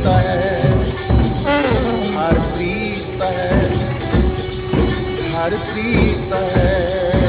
प्रीता है हर प्रीता है हर प्रीता है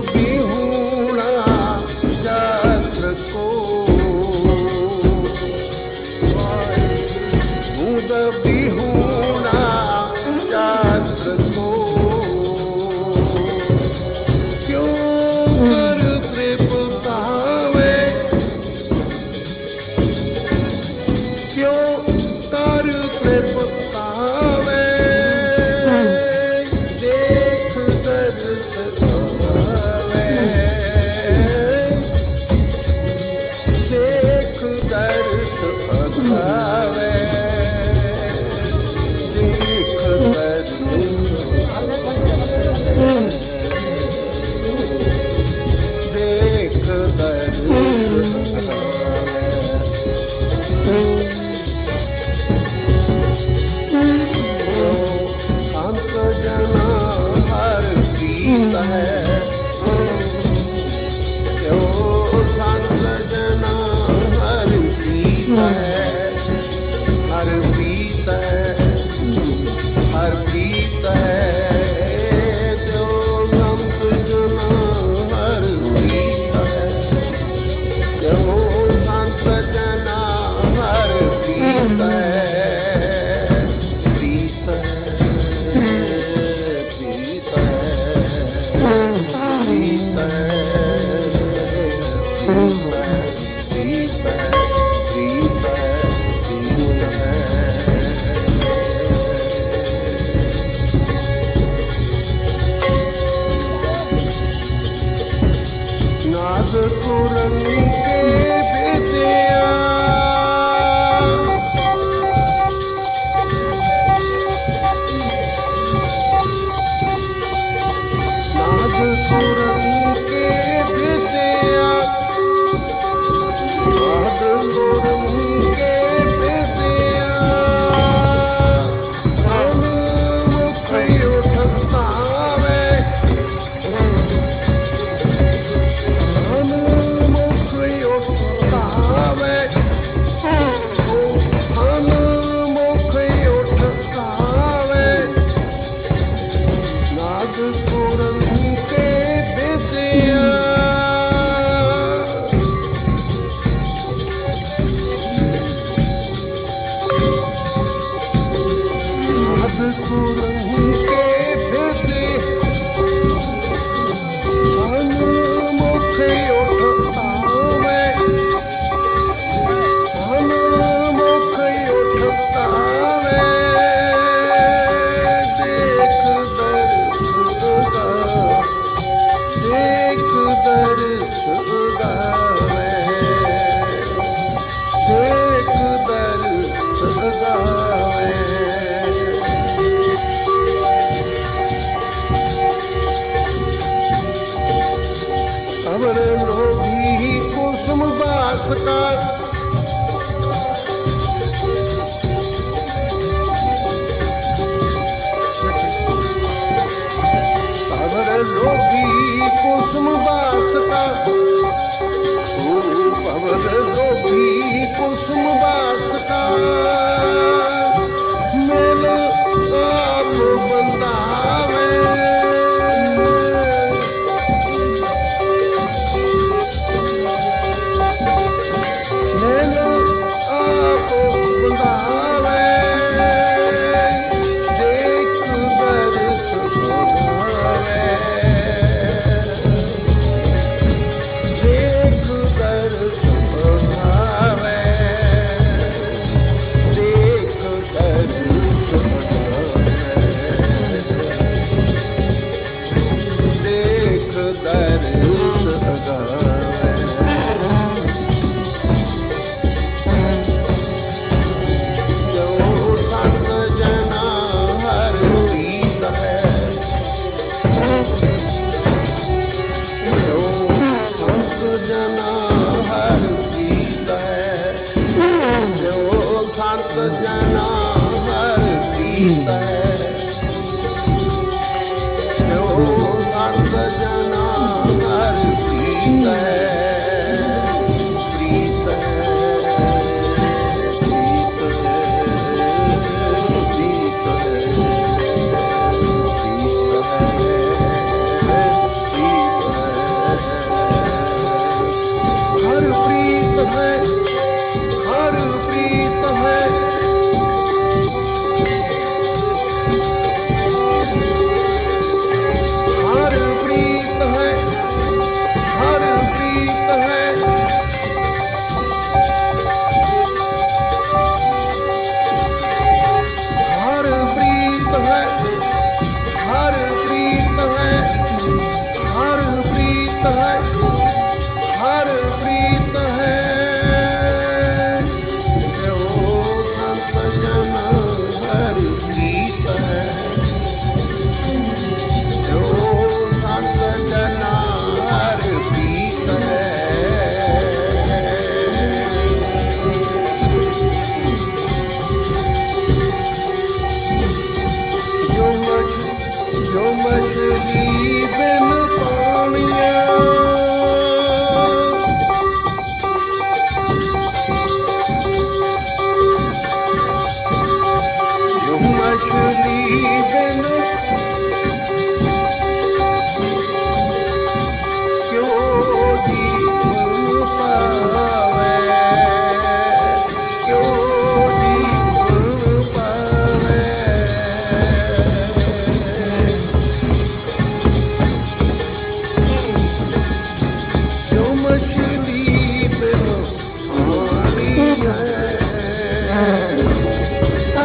canção. the ਬਾਸ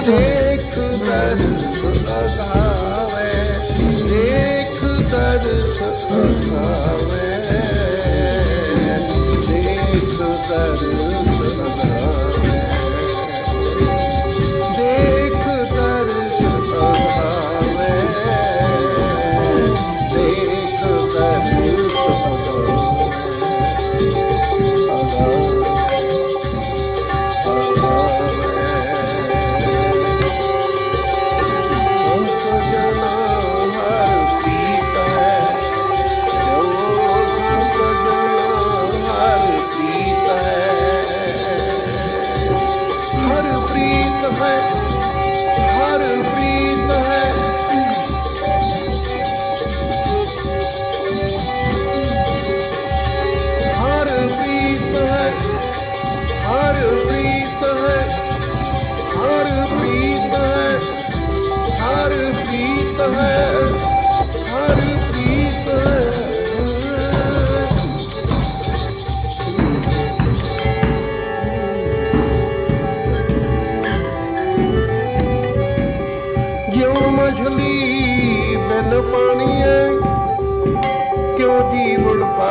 ਦੇਖ ਦਰਸ ਅਗਾਵੇ ਦੇਖ ਦਰਸ ਅਗਾਵੇ ਦੇਖ ਦਰਸ ਅਗਾਵੇ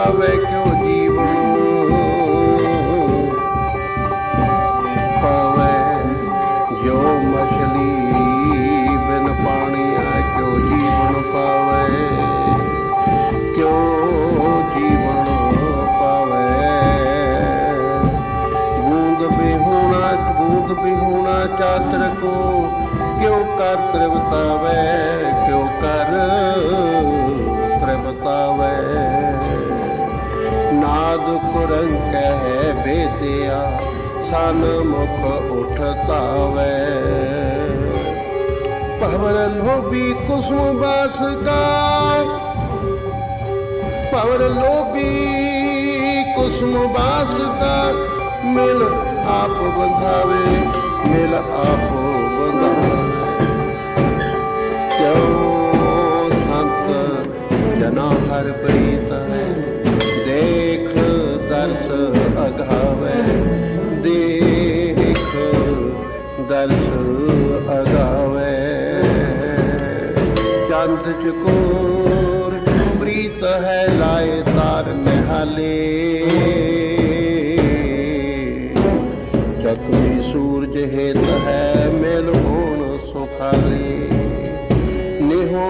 ਪਾਵੇ ਕਿਉਂ ਜੀਵਨ ਪਾਵੇ ਜੋ ਮਛਲੀ ਬਿਨ ਪਾਣੀ ਆ ਕਿਉਂ ਜੀਵਨ ਪਾਵੇ? ਕਿਉ ਜੀਵਨ ਪਾਵੇ? ਬੂੰਦ ਬਿਹੁਣਾ ਬੂੰਦ ਬਿਹੁਣਾ ਚਾਤਰ ਕੋ, ਕਿਉ ਕਰ ਤ੍ਰਿਵਤਾਵੇ? ਕਿਉ ਕਰ ਨਾਦ ਕੁਰੰਕ ਹੈ ਬੇਦਿਆ ਸਨ ਮੁਖ ਉਠਤਾਵੇ ਪਵਰ ਲੋਭੀ ਕੁਸਮ ਬਾਸ ਕਾ ਪਵਰ ਲੋਭੀ ਕੁਸਮ ਬਾਸ ਦਾ ਮਿਲ ਆਪ ਬੰਧਾਵੇ, ਮਿਲ ਆਪ ਬੰਧਾਵੇ। ਕਿਉ ਸੰਤ ਜਨਾ ਹਰ ਪ੍ਰੀ ਅਗਾਵੇ ਦੇਖ, ਦਰਸ ਅਗਾਵੇ। ਚੰਦ ਚਕੋਰ, ਪ੍ਰੀਤ ਹੈ ਲਾਏ ਤਾਰ ਨਿਹਾਲੇ। ਚਕਵੀ ਸੂਰਜ ਹੇਤ ਹੈ ਮੇਲ ਹੋਣ ਸੁਖਾਲੇ। ਨਿਹੋ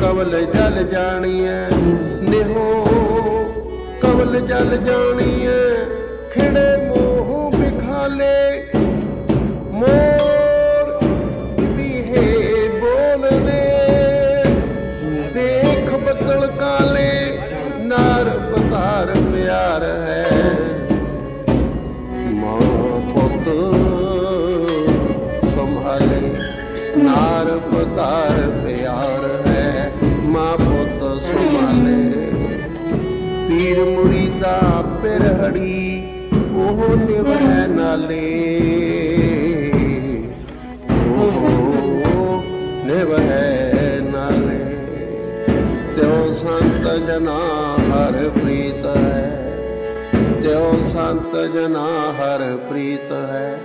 ਕਵਲ ਜਲ ਜਾਣੀਐ, ਨਿਹੋ ਕਵਲ ਜਲ ਜਾਣੀਐ। ਨਾਰ ਪਿਆਰ ਹੈ। ਮਾਂ ਪੁੱਤ ਸੰਭਾਲੇ, ਨਾਰ ਪਤਾਰ ਪਿਆਰ ਹੈ। ਮਾਂ ਪੁੱਤ ਸੰਭਾਲੇ। ਪੀਰ ਮੁਰੀਦਾ ਪਿਰਹੜੀ, ਉਹ ਨਿਵੈ ਨਾਲੇ। ਉਹ ਨਿਵੈ ਨਾਲੇ। ਤਿਉ ਸੰਤ ਜਨਾ ਹਰ ਪ੍ਰੀਤ ਸੰਤ ਜਨਾ ਹਰ ਪ੍ਰੀਤ ਹੈ।